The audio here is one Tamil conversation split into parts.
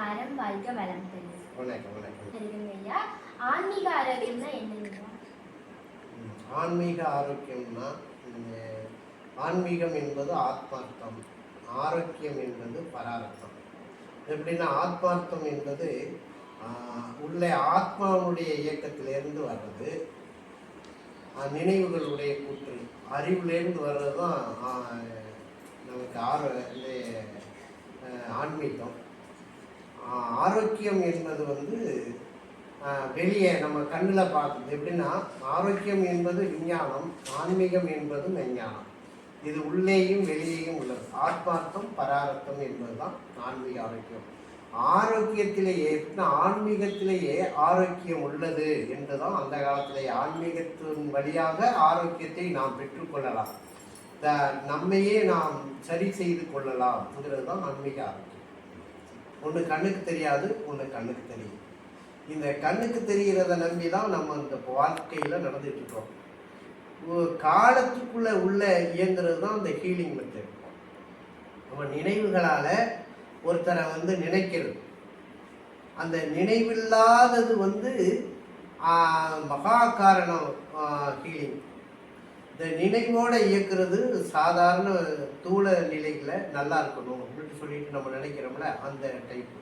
அறம் வாழ்க வளம் ஐயா ஆன்மீக ஆரோக்கியம்னா என்னங்க? ஆன்மீக ஆரோக்கியம்னா இந்த ஆன்மீகம் என்பது ஆத்மார்த்தம். ஆரோக்கியம் என்பது பரார்த்தம். எப்படின்னா ஆத்மார்த்தம் என்பது உள்ளே ஆத்மாவுடைய இயக்கத்திலிருந்து வர்றது நினைவுகளுடைய கூற்று. அறிவுலேருந்து வர்றது தான் நமக்கு ஆரோ இந்த ஆஹ், ஆன்மீகம். ஆரோக்கியம் என்பது வந்து வெளியே நம்ம கண்ணில் பார்க்குது எப்படின்னா ஆரோக்கியம் என்பது விஞ்ஞானம் ஆன்மீகம் என்பது மெஞ்ஞானம் இது உள்ளேயும் வெளியேயும் உள்ளது. ஆத்மார்த்தம் பரார்த்தம் என்பதுதான் ஆன்மீக ஆரோக்கியம். ஆரோக்கியத்திலேயே எப்படின்னா ஆன்மீகத்திலேயே ஆரோக்கியம் உள்ளது என்றுதான் அந்த காலத்திலேயே ஆன்மீகத்தின் வழியாக ஆரோக்கியத்தை நாம் பெற்றுக்கொள்ளலாம் த- நம்மையே நாம் சரி செய்து கொள்ளலாம்ங்கிறது தான் ஆன்மீக ஆரோக்கியம். ஒன்று கண்ணுக்கு தெரியாது ஒன்று கண்ணுக்கு தெரியும். இந்த கண்ணுக்கு தெரிகிறத நம்பி தான் நம்ம இந்த வாழ்க்கையில் நடந்துட்டு இருக்கோம். ஒரு உள்ள இயங்குறது தான் இந்த ஹீலிங் மெத்தட் நம்ம நினைவுகளால் ஒருத்தரை வந்து நினைக்கிறது. அந்த நினைவில்லாதது வந்து மகா காரணம் ஹீலிங் இந்த நினைவோட இயக்குறது சாதாரண தூள நிலைகளை நல்லா இருக்கணும் அப்படின்னு சொல்லிட்டு நம்ம நினைக்கிறோம்ல அந்த டைப்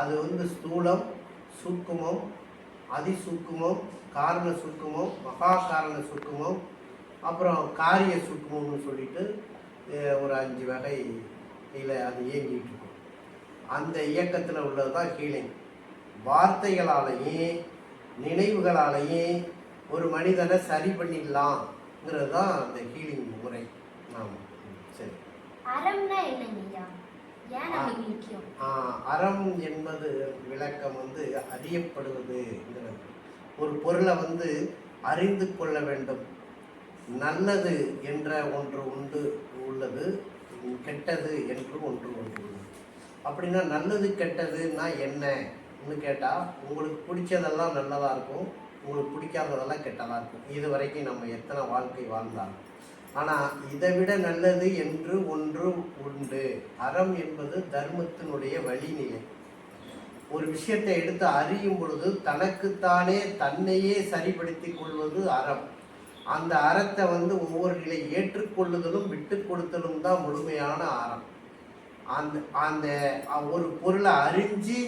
அது வந்து ஸ்தூலம் சூக்குமம் அதிசூக்குமம் காரண சுக்குமம் மகா காரண சுக்குமம் அப்புறம் காரிய சுக்குமம்னு சொல்லிட்டு ஒரு அஞ்சு வகை இல்லை அது இயங்கிட்டு இருக்கும். அந்த இயக்கத்தில் உள்ளது தான் ஹீலிங். வார்த்தைகளாலேயே நினைவுகளாலேயே ஒரு மனிதனை சரி பண்ணிடலாம். பண்ணிடலாம்ங்கிறது தான் அந்த ஹீலிங் முறை. ஆமாம் சரி. அறம்னா என்னங்க அறம் என்பது விளக்கம் வந்து அறியப்படுவதுங்கிறது. ஒரு பொருளை வந்து அறிந்து கொள்ள வேண்டும். நல்லது என்ற ஒன்று உண்டு உள்ளது கெட்டது என்று ஒன்று ஒன்று உள்ளது அப்படின்னா நல்லது கெட்டதுன்னா என்னன்னு கேட்டால் உங்களுக்கு பிடிச்சதெல்லாம் நல்லதாக இருக்கும். உங்களுக்கு பிடிக்காததெல்லாம் கெட்டதாக இருக்கும். இது வரைக்கும் நம்ம எத்தனை வாழ்க்கை வாழ்ந்தாலும். ஆனால் இதை விட நல்லது என்று ஒன்று உண்டு. அறம் என்பது தர்மத்தினுடைய வழிநிலை. ஒரு விஷயத்தை எடுத்து அறியும் பொழுது தனக்குத்தானே தன்னையே சரிப்படுத்தி கொள்வது அறம். அந்த அறத்தை வந்து ஒவ்வொரு நிலை ஏற்றுக்கொள்ளுதலும் விட்டு கொடுத்தலும் தான் முழுமையான அறம். அந்த அந்த ஒரு பொருளை அறிஞ்சு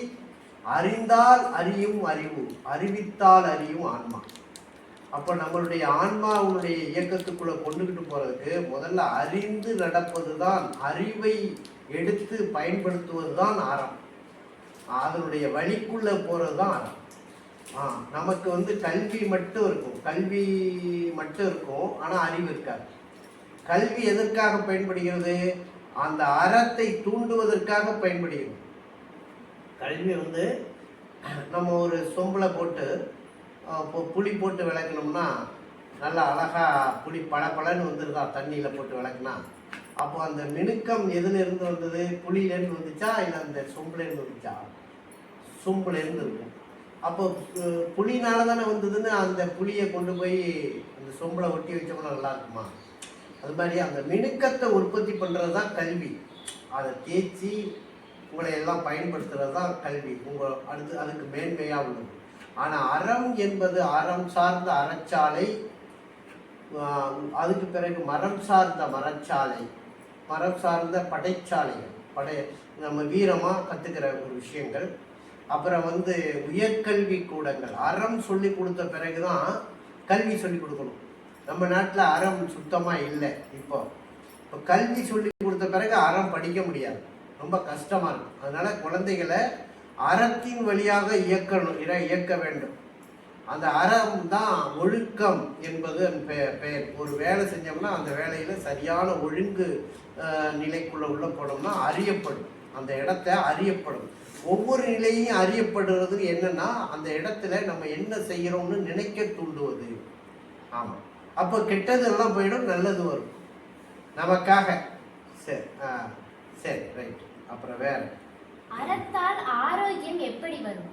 அறிந்தால் அறியும் அறிவு அறிவித்தால் அறியும் ஆன்மா. அப்போ நம்மளுடைய ஆன்மாவுடைய இயக்கத்துக்குள்ள கொண்டுகிட்டு போறதுக்கு முதல்ல அறிந்து நடப்பது தான் அறிவை எடுத்து பயன்படுத்துவது தான் அறம் அதனுடைய வழிக்குள்ள போகிறது தான் அறம் ஆ நமக்கு வந்து கல்வி மட்டும் இருக்கும். கல்வி மட்டும் இருக்கும் ஆனால் அறிவு இருக்காது. கல்வி எதற்காக பயன்படுகிறது? அந்த அறத்தை தூண்டுவதற்காக பயன்படுகிறது. கல்வி வந்து நம்ம ஒரு சொம்பில் போட்டு இப்போ புளி போட்டு விளக்கணும்னா நல்லா அழகாக புளி பளபளன்னு வந்துருதா தண்ணியில் போட்டு விளக்குனா. அப்போ அந்த மினுக்கம் எதுலேருந்து வந்தது? புளியிலேருந்து வந்துச்சா? இல்லை அந்த சொம்புலேருந்து வந்துச்சா? சொம்புலேருந்து இருக்கும் அப்போ புளினால தானே வந்ததுன்னு அந்த புளியை கொண்டு போய் அந்த சொம்பில் ஒட்டி வச்சோம்னா நல்லா இருக்குமா? அது மாதிரி அந்த மினுக்கத்தை உற்பத்தி பண்ணுறது தான் கல்வி. அதை தேய்ச்சி உங்களை எல்லாம் பயன்படுத்துறது தான் கல்வி. உங்கள் அடுத்து அதுக்கு மேன்மையாக உள்ளது. ஆனால் அறம் என்பது அறம் சார்ந்த அறச்சாலை அதுக்கு பிறகு மரம் சார்ந்த மரச்சாலை மரம் சார்ந்த படைச்சாலைகள். படை நம்ம வீரமாக கற்றுக்கிற ஒரு விஷயங்கள். அப்புறம் வந்து உயர்கல்வி கூடங்கள். அறம் சொல்லி கொடுத்த பிறகு தான் கல்வி சொல்லி கொடுக்கணும். நம்ம நாட்டில் அறம் சுத்தமாக இல்லை இப்போ. இப்போ கல்வி சொல்லி கொடுத்த பிறகு அறம் படிக்க முடியாது. ரொம்ப கஷ்டமாக இருக்கும். அதனால் குழந்தைகளை அறத்தின் வழியாக இயக்கணும் இயக்க வேண்டும். அந்த அறம் தான் ஒழுக்கம் என்பது பெ- பெயர் ஒரு வேலை செஞ்சோம்னா அந்த வேலையில் சரியான ஒழுங்கு நிலைக்குள்ளே உள்ள போனோம்னா அறியப்படும். அந்த இடத்த அறியப்படும். ஒவ்வொரு நிலையும் அறியப்படுறது என்னன்னா அந்த இடத்துல நம்ம என்ன செய்கிறோம்னு நினைக்க தூண்டுவது. ஆமாம் அப்போ கெட்டதெல்லாம் போயிடும் நல்லது வரும். நமக்காக. சரி ஆ சரி ரைட் அப்புறம் வேற? அறத்தால் ஆரோக்கியம் எப்படி வரும்?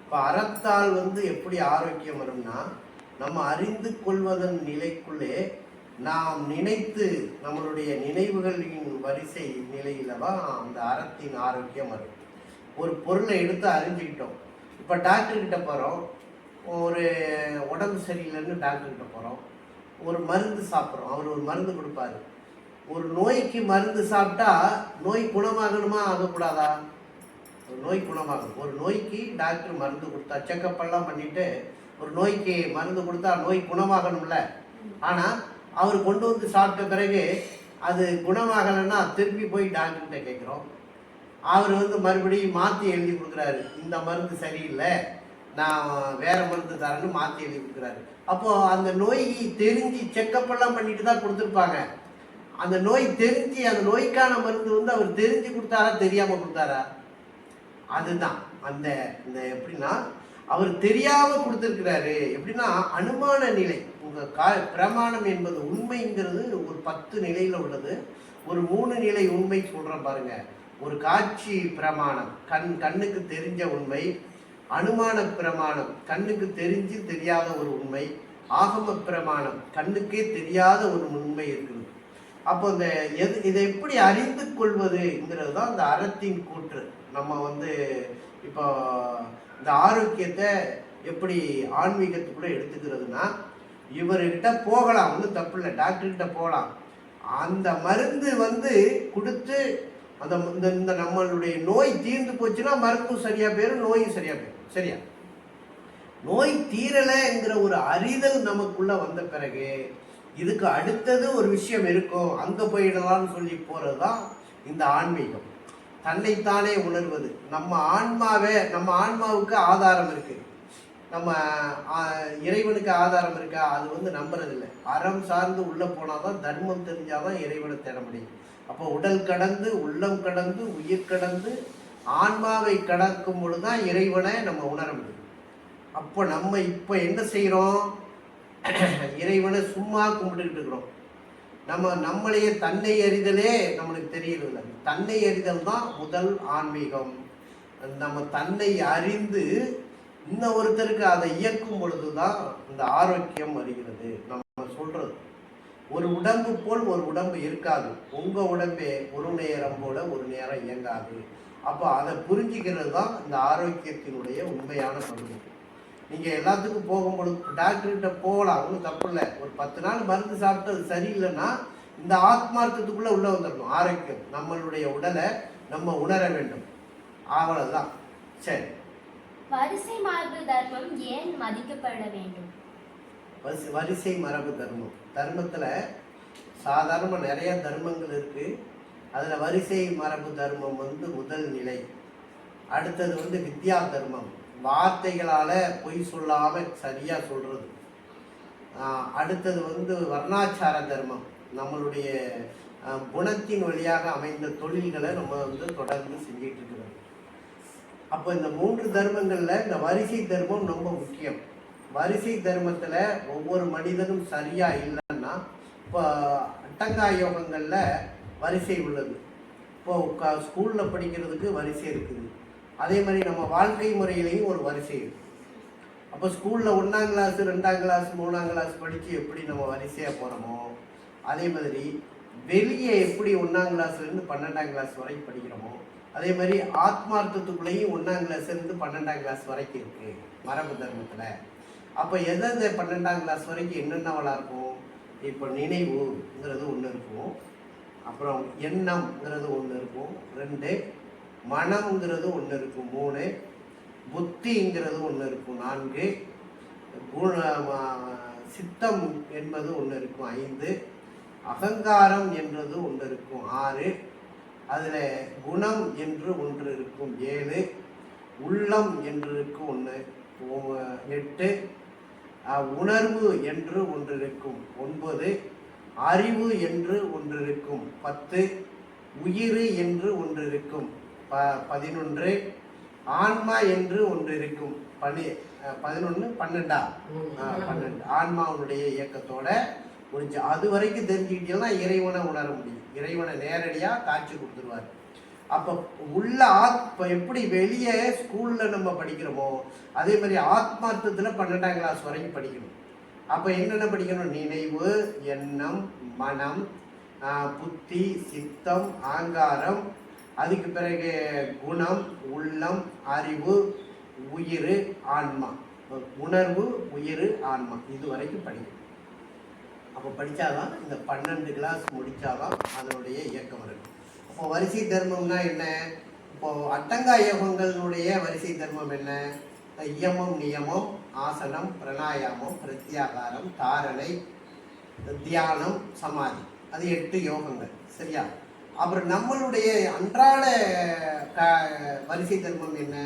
இப்போ அறத்தால் வந்து எப்படி ஆரோக்கியம் வரும்னா நம்ம அறிந்து கொள்வதன் நிலைக்குள்ளே நாம் நினைத்து நம்மளுடைய நினைவுகளின் வரிசை நிலையில தான் அந்த அறத்தின் ஆரோக்கியம் வரும். ஒரு பொருளை எடுத்து அறிஞ்சுக்கிட்டோம். இப்போ டாக்டர் கிட்ட போகிறோம் ஒரு உடம்பு சரியில்லைன்னு டாக்டர் கிட்ட போகிறோம் ஒரு மருந்து சாப்பிட்றோம். அவர் ஒரு மருந்து கொடுப்பாரு. ஒரு நோய்க்கு மருந்து சாப்பிட்டா நோய் குணமாகணுமா ஆகக்கூடாதா? ஒரு நோய் குணமாகணும். ஒரு நோய்க்கு டாக்டர் மருந்து கொடுத்தா செக்கப் எல்லாம் பண்ணிட்டு ஒரு நோய்க்கு மருந்து கொடுத்தா நோய் குணமாகணும்ல. ஆனால் அவர் கொண்டு வந்து சாப்பிட்ட பிறகு அது குணமாகலைன்னா திருப்பி போய் டாக்டர்கிட்ட கேட்குறோம். அவர் வந்து மறுபடியும் மாற்றி எழுதி கொடுக்குறாரு. இந்த மருந்து சரியில்லை நான் வேற மருந்து தரேன்னு மாற்றி எழுதி கொடுக்குறாரு. அப்போது அந்த நோய்க்கு தெரிஞ்சு செக்கப் எல்லாம் பண்ணிட்டு தான் கொடுத்துருப்பாங்க. அந்த நோய் தெரிஞ்சு அந்த நோய்க்கான மருந்து வந்து அவர் தெரிஞ்சு கொடுத்தாரா தெரியாம கொடுத்தாரா? அதுதான். அந்த இந்த எப்படின்னா அவர் தெரியாம கொடுத்துருக்கிறாரு. எப்படின்னா அனுமான நிலை. உங்க கா பிரமாணம் என்பது உண்மைங்கிறது ஒரு பத்து நிலையில உள்ளது. ஒரு மூணு நிலை உண்மை சொல்கிறேன் பாருங்க. ஒரு காட்சி பிரமாணம். கண் கண்ணுக்கு தெரிஞ்ச உண்மை. அனுமான பிரமாணம். கண்ணுக்கு தெரிஞ்சு தெரியாத ஒரு உண்மை. ஆகம பிரமாணம். கண்ணுக்கே தெரியாத ஒரு உண்மை இருக்குது. அப்போ இந்த எது இதை எப்படி அறிந்து கொள்வதுங்கிறது தான் இந்த அறத்தின் கூற்று. நம்ம வந்து இப்போ இந்த ஆரோக்கியத்தை எப்படி ஆன்மீகத்துக்குள்ளே எடுத்துக்கிறதுனா இவர்கிட்ட போகலாம் ஒன்றும் தப்பு இல்லை டாக்டர்கிட்ட போகலாம். அந்த மருந்து வந்து கொடுத்து அந்த இந்த இந்த நம்மளுடைய நோய் தீர்ந்து போச்சுன்னா மருந்தும் சரியாக போயிடும் நோயும் சரியாக போயிடும் சரியா? நோய் தீரலைங்கிற ஒரு அறிதல் நமக்குள்ளே வந்த பிறகு இதுக்கு அடுத்தது ஒரு விஷயம் இருக்கும். அங்கே போயிடலாம்னு சொல்லி போகிறது தான் இந்த ஆன்மீகம். தன்னைத்தானே உணர்வது. நம்ம ஆன்மாவே நம்ம ஆன்மாவுக்கு ஆதாரம் இருக்குது நம்ம இறைவனுக்கு ஆதாரம் இருக்கா? அது வந்து நம்புறதில்லை. அறம் சார்ந்து உள்ளே போனால் தான் தர்மம் தெரிஞ்சாதான் இறைவனை தேட முடியும். அப்போ உடல் கடந்து உள்ளம் கடந்து உயிர் கடந்து ஆன்மாவை கடக்கும் பொழுதுதான் இறைவனை நம்ம உணர முடியும். அப்போ நம்ம இப்போ என்ன செய்கிறோம் இறைவனை சும்மா கும்பிட்டுக்கிட்டு இருக்கிறோம். நம்ம நம்மளையே தன்னை அறிதலே நம்மளுக்கு தெரியல தன்னை அறிதல் தான் முதல் ஆன்மீகம். நம்ம தன்னை அறிந்து இன்ன ஒருத்தருக்கு அதை இயக்கும் பொழுது தான் இந்த ஆரோக்கியம் வருகிறது. நம்ம சொல்றது. ஒரு உடம்பு போல் ஒரு உடம்பு இருக்காது. உங்க உடம்பே ஒரு நேரம் போல ஒரு நேரம் இயங்காது. அப்போ அதை புரிஞ்சுக்கிறது தான் இந்த ஆரோக்கியத்தினுடைய உண்மையான பகுதி. நீங்க எல்லாத்துக்கும் போகும்பொழுது டாக்டர்கிட்ட போகலாம் ஒன்றும் தப்பு இல்லை. ஒரு பத்து நாள் மருந்து சாப்பிட்டு அது சரியில்லைன்னா இந்த ஆத்மார்த்தத்துக்குள்ள உள்ள வந்துடணும். ஆரோக்கியம் நம்மளுடைய உடலை நம்ம உணர வேண்டும். அவ்வளவுதான். சரி. வரிசை மார்பு தர்மம் ஏன் மதிக்கப்பட வேண்டும்? வரிசை மரபு தர்மம். தர்மத்தில் சாதாரண நிறைய தர்மங்கள் இருக்கு. அதில் வரிசை மரபு தர்மம் வந்து முதல் நிலை. அடுத்தது வந்து வித்யா தர்மம். வார்த்தைகளால் பொய் சொல்லாமல் சரியாக சொல்கிறது அடுத்தது வந்து வர்ணாச்சார தர்மம். நம்மளுடைய குணத்தின் வழியாக அமைந்த தொழில்களை நம்ம வந்து தொடர்ந்து செஞ்சிட்டு இருக்கிறோம். அப்போ இந்த மூன்று தர்மங்களில் இந்த வரிசை தர்மம் ரொம்ப முக்கியம். வரிசை தர்மத்தில் ஒவ்வொரு மனிதனும் சரியாக இல்லைன்னா இப்போ அட்டங்கா யோகங்களில் வரிசை உள்ளது. இப்போ க ஸ்கூலில் படிக்கிறதுக்கு வரிசை இருக்குது. அதே மாதிரி நம்ம வாழ்க்கை முறையிலையும் ஒரு வரிசை இருக்கு. அப்போ ஸ்கூலில் ஒன்றாம் கிளாஸ் ரெண்டாம் கிளாஸ் மூணாம் கிளாஸ் படித்து எப்படி நம்ம வரிசையாக போகிறோமோ அதே மாதிரி வெளியே எப்படி ஒன்றாம் கிளாஸ்லேருந்து பன்னெண்டாம் கிளாஸ் வரைக்கும் படிக்கிறோமோ அதே மாதிரி ஆத்மார்த்தத்துக்குள்ளேயும் ஒன்றாம் கிளாஸ்லேருந்து பன்னெண்டாம் கிளாஸ் வரைக்கும் இருக்குது மரபு தர்மத்தில். அப்போ எதெந்த பன்னெண்டாம் கிளாஸ் வரைக்கும் என்னென்னவளாக இருக்கும்? இப்போ நினைவுங்கிறது ஒன்று இருக்கும். அப்புறம் எண்ணம்ங்கிறது ஒன்று இருக்கும். ரெண்டு மனம்ங்கிறது ஒன்று இருக்கும் மூணு. புத்திங்கிறது ஒன்று இருக்கும் நான்கு. குண சித்தம் என்பது ஒன்று இருக்கும் ஐந்து. அகங்காரம் என்றது ஒன்று இருக்கும் ஆறு. அதில் குணம் என்று ஒன்று இருக்கும் ஏழு. உள்ளம் என்று இருக்கும் ஒன்று எட்டு. உணர்வு என்று ஒன்று இருக்கும் ஒன்பது. அறிவு என்று ஒன்று இருக்கும் பத்து. உயிர் என்று ஒன்று இருக்கும் ப பதினொன்று ஆன்மா என்று ஒன்று இருக்கும் பனி பதினொன்று பன்னெண்டா? பன்னெண்டு. ஆன்மாவுடைய இயக்கத்தோட முடிஞ்சு. அது வரைக்கும் தெரிஞ்சுக்கிட்டீங்கன்னா இறைவனை உணர முடியும். இறைவனை நேரடியாக காட்சி கொடுத்துருவார். அப்போ உள்ள ஆத் இப்போ எப்படி வெளியே ஸ்கூலில் நம்ம படிக்கிறோமோ அதே மாதிரி ஆத்மார்த்தத்தில் பன்னெண்டாம் கிளாஸ் வரைக்கும் படிக்கணும். அப்போ என்னென்ன படிக்கணும்? நினைவு எண்ணம் மனம் புத்தி சித்தம் ஆங்காரம் அதுக்கு பிறகு குணம் உள்ளம் அறிவு உயிர் ஆன்மா. உணர்வு உயிர் ஆன்மா. இது வரைக்கும் படிக்கணும் அப்போ படித்தாதான் இந்த பன்னெண்டு கிளாஸ் முடித்தாதான் அதனுடைய இயக்கம் வரும். அப்போ வரிசை தர்மம்னா என்ன? இப்போது அட்டங்கா யோகங்களுடைய வரிசை தர்மம் என்ன? இயமம் நியமம் ஆசனம் பிரணாயாமம் பிரத்யாகாரம் தாரணை தியானம் சமாதி. அது எட்டு யோகங்கள். சரியா? அப்புறம் நம்மளுடைய அன்றாட க வரிசை தர்மம் என்ன?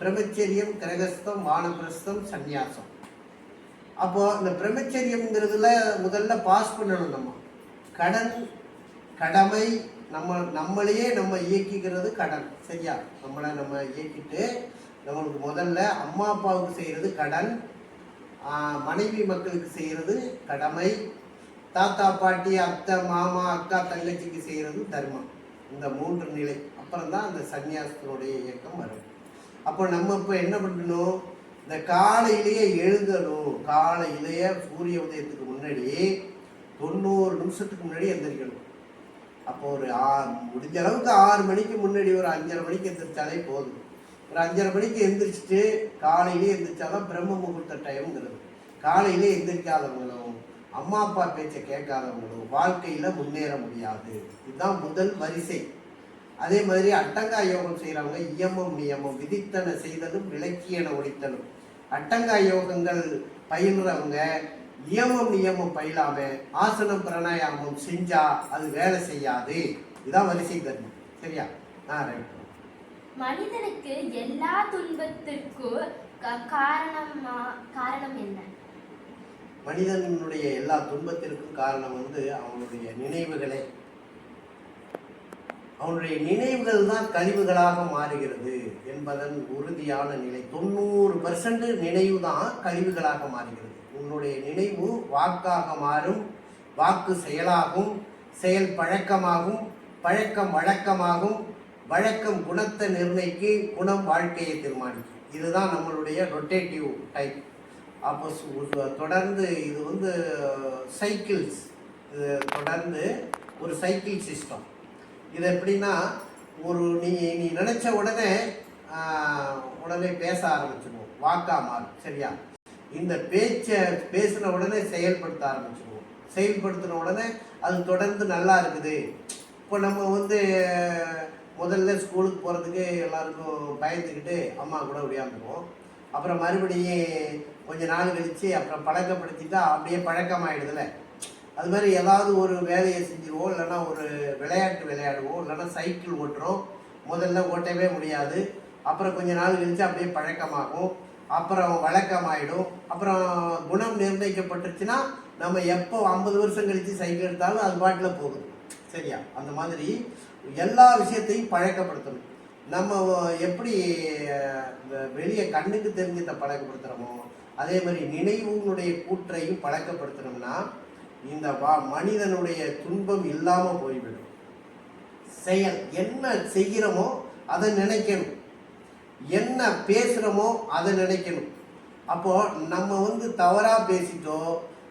பிரம்மச்சரியம் கிரகஸ்தம் வானப்பிரஸ்தம் சந்நியாசம். அப்போ இந்த பிரம்மச்சரியம்ங்கிறதுல முதல்ல பாஸ் பண்ணணும் நம்ம. கடன் கடமை நம்ம நம்மளையே நம்ம இயக்கிக்கிறது கடன். சரியா? நம்மளை நம்ம இயக்கிட்டு நம்மளுக்கு முதல்ல அம்மா அப்பாவுக்கு செய்கிறது கடன். மனைவி மக்களுக்கு செய்கிறது கடமை. தாத்தா பாட்டி அத்தை மாமா அக்கா தங்கச்சிக்கு செய்கிறது தர்மம். இந்த மூன்று நிலை. அப்புறம் தான் அந்த சன்னியாசத்தினுடைய இயக்கம் வரும். அப்போ நம்ம இப்போ என்ன பண்ணணும்? இந்த காலையிலேயே எழுதணும். காலையிலேயே சூரிய உதயத்துக்கு முன்னாடி தொண்ணூறு நிமிஷத்துக்கு முன்னாடி எந்திரிக்கணும். அப்போ ஒரு ஆ முடிஞ்ச அளவுக்கு ஆறு மணிக்கு முன்னாடி ஒரு அஞ்சரை மணிக்கு எந்திரிச்சாலே போதும். ஒரு அஞ்சரை மணிக்கு எந்திரிச்சிட்டு காலையிலே எந்திரிச்சாதான் பிரம்ம முகூர்த்த டைம்ங்கிறது காலையிலே எந்திரிக்காதவங்களும் அம்மா அப்பா பேச்சை கேட்காதவங்களும் வாழ்க்கையில் முன்னேற முடியாது. இதுதான் முதல் வரிசை. அதே மாதிரி அட்டங்கா யோகம் செய்கிறவங்க இயமம் நியமம் விதித்தன செய்தலும் விளக்கியன ஒழித்தலும். அட்டங்கா யோகங்கள் பயின்றவங்க நியமம் நியமம் பயிலாம ஆசனம் பிராணாயாமம் செஞ்சா அது வேலை செய்யாது. இதான் வரிசை தர்மம் சரியா? நான் ரைட் மனிதனுக்கு எல்லா துன்பத்திற்கும் காரணமா காரணம் என்ன? மனிதனுடைய எல்லா துன்பத்திற்கும் காரணம் வந்து அவனுடைய நினைவுகளே. அவனுடைய நினைவுகள் தான் கழிவுகளாக மாறுகிறது என்பதன் உறுதியான நிலை. தொண்ணூறு பர்சன்ட் நினைவு தான் கழிவுகளாக மாறுகிறது. உன்னுடைய நினைவு வாக்காக மாறும் வாக்கு செயலாகும் செயல் பழக்கமாகும் பழக்கம் வழக்கமாகும் வழக்கம் குணத்தை நிர்ணயிக்கு குணம் வாழ்க்கையை தீர்மானிக்கும். இதுதான் நம்மளுடைய ரொட்டேட்டிவ் டைப். அப்போ தொடர்ந்து இது வந்து சைக்கிள்ஸ் இது தொடர்ந்து ஒரு சைக்கிள் சிஸ்டம் இது எப்படின்னா ஒரு நீ நீ நினச்ச உடனே உடனே பேச ஆரம்பிச்சிடுவோம் வாக்கா மாறும். சரியா? இந்த பேச்சை பேசின உடனே செயல்படுத்த ஆரம்பிச்சிடுவோம் செயல்படுத்தின உடனே அது தொடர்ந்து நல்லா இருக்குது. இப்போ நம்ம வந்து முதல்ல ஸ்கூலுக்கு போகிறதுக்கு எல்லாருக்கும் பயந்துக்கிட்டு அம்மா கூட ஒடியாந்துருவோம் அப்புறம் மறுபடியும் கொஞ்ச நாள் கழித்து அப்புறம் பழக்கப்படுத்திட்டா அப்படியே பழக்கமாயிடுதுல. அது மாதிரி ஏதாவது ஒரு வேலையை செஞ்சிருவோம் இல்லைன்னா ஒரு விளையாட்டு விளையாடுவோம் இல்லைன்னா சைக்கிள் ஓட்டுறோம் முதல்ல ஓட்டவே முடியாது. அப்புறம் கொஞ்ச நாள் கழித்து அப்படியே பழக்கமாகும். அப்புறம் வழக்கமாயிடும். அப்புறம் குணம் நிர்ணயிக்கப்பட்டுருச்சுன்னா நம்ம எப்போ ஐம்பது வருஷம் கழித்து சைக்கிள் எடுத்தாலும் அது பாட்டில் போகுது. சரியா? அந்த மாதிரி எல்லா விஷயத்தையும் பழக்கப்படுத்தணும். நம்ம எப்படி வெளியே கண்ணுக்கு தெரிஞ்சதை பழக்கப்படுத்துகிறோமோ அதே மாதிரி நினைவுனுடைய கூற்றையும் பழக்கப்படுத்தணும்னா இந்த வா மனிதனுடைய துன்பம் இல்லாமல் போய்விடும். செயல் என்ன செய்கிறோமோ அதை நினைக்கணும். என்ன பேசுகிறோமோ அதை நினைக்கணும். அப்போது நம்ம வந்து தவறாக பேசிட்டோ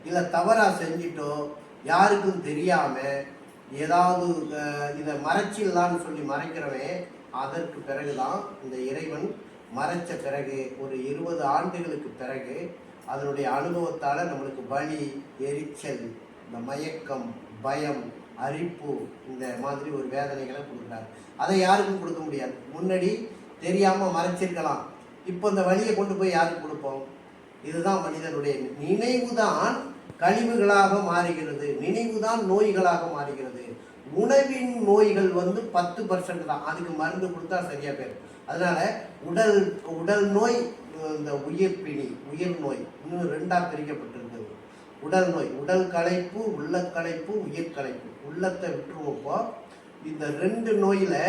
இல்லை தவறாக செஞ்சிட்டோ யாருக்கும் தெரியாமல் ஏதாவது இதை மறைச்சிடலான்னு சொல்லி மறைக்கிறவன் அதற்கு பிறகுதான் இந்த இறைவன் மறைச்ச பிறகு ஒரு இருபது ஆண்டுகளுக்கு பிறகு அதனுடைய அனுபவத்தால் நம்மளுக்கு வலி எரிச்சல் இந்த மயக்கம் பயம் அரிப்பு இந்த மாதிரி ஒரு வேதனைகளை கொடுக்குறாரு. அதை யாருக்கும் கொடுக்க முடியாது. முன்னாடி தெரியாமல் மறைச்சிருக்கலாம். இப்போ இந்த வழியை கொண்டு போய் யாருக்கு கொடுப்போம்? இதுதான் மனிதனுடைய நினைவுதான் கழிவுகளாக மாறுகிறது. நினைவுதான் நோய்களாக மாறுகிறது. உணவின் நோய்கள் வந்து பத்து பர்சன்ட் தான். அதுக்கு மருந்து கொடுத்தா சரியாக போயிடும் அதனால உடல் உடல் நோய் இந்த உயிர் பிணி உயிர் நோய் இன்னும் ரெண்டாக பிரிக்கப்பட்டிருந்தது உடல் நோய் உடல் களைப்பு உள்ள களைப்பு உயிர் களைப்பு. உள்ளத்தை விட்டுருவோப்போ இந்த ரெண்டு நோயில்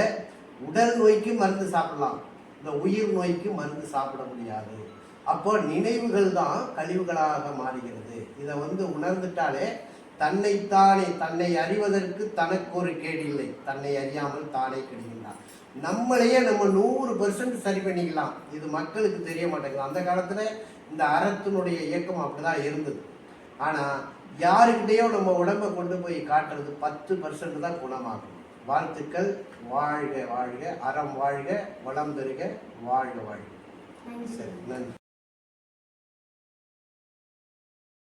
உடல் நோய்க்கு மருந்து சாப்பிடலாம். இந்த உயிர் நோய்க்கு மருந்து சாப்பிட முடியாது. அப்போ நினைவுகள் தான் கழிவுகளாக மாறுகிறது. இதை வந்து உணர்ந்துட்டாலே தன்னைத்தானே தன்னை அறிவதற்கு தனக்கு ஒரு கேடு இல்லை தன்னை அறியாமல் தானே கெடுகின்றான். நம்மளையே நம்ம நூறு பர்சன்ட் சரி பண்ணிக்கலாம். இது மக்களுக்கு தெரிய மாட்டேங்குது. அந்த காலத்துல இந்த அறத்தினுடைய இயக்கம் அப்படிதான் இருந்தது. ஆனா யாருக்கிட்டேயோ நம்ம உடம்ப கொண்டு போய் காட்டுறது பத்து பர்சன்ட் தான் குணமாகும். வாழ்த்துக்கள். வாழ்க வாழ்க. அறம் வாழ்க. வளம் பெறுக வாழ்க வாழ்க. சரி நன்றி.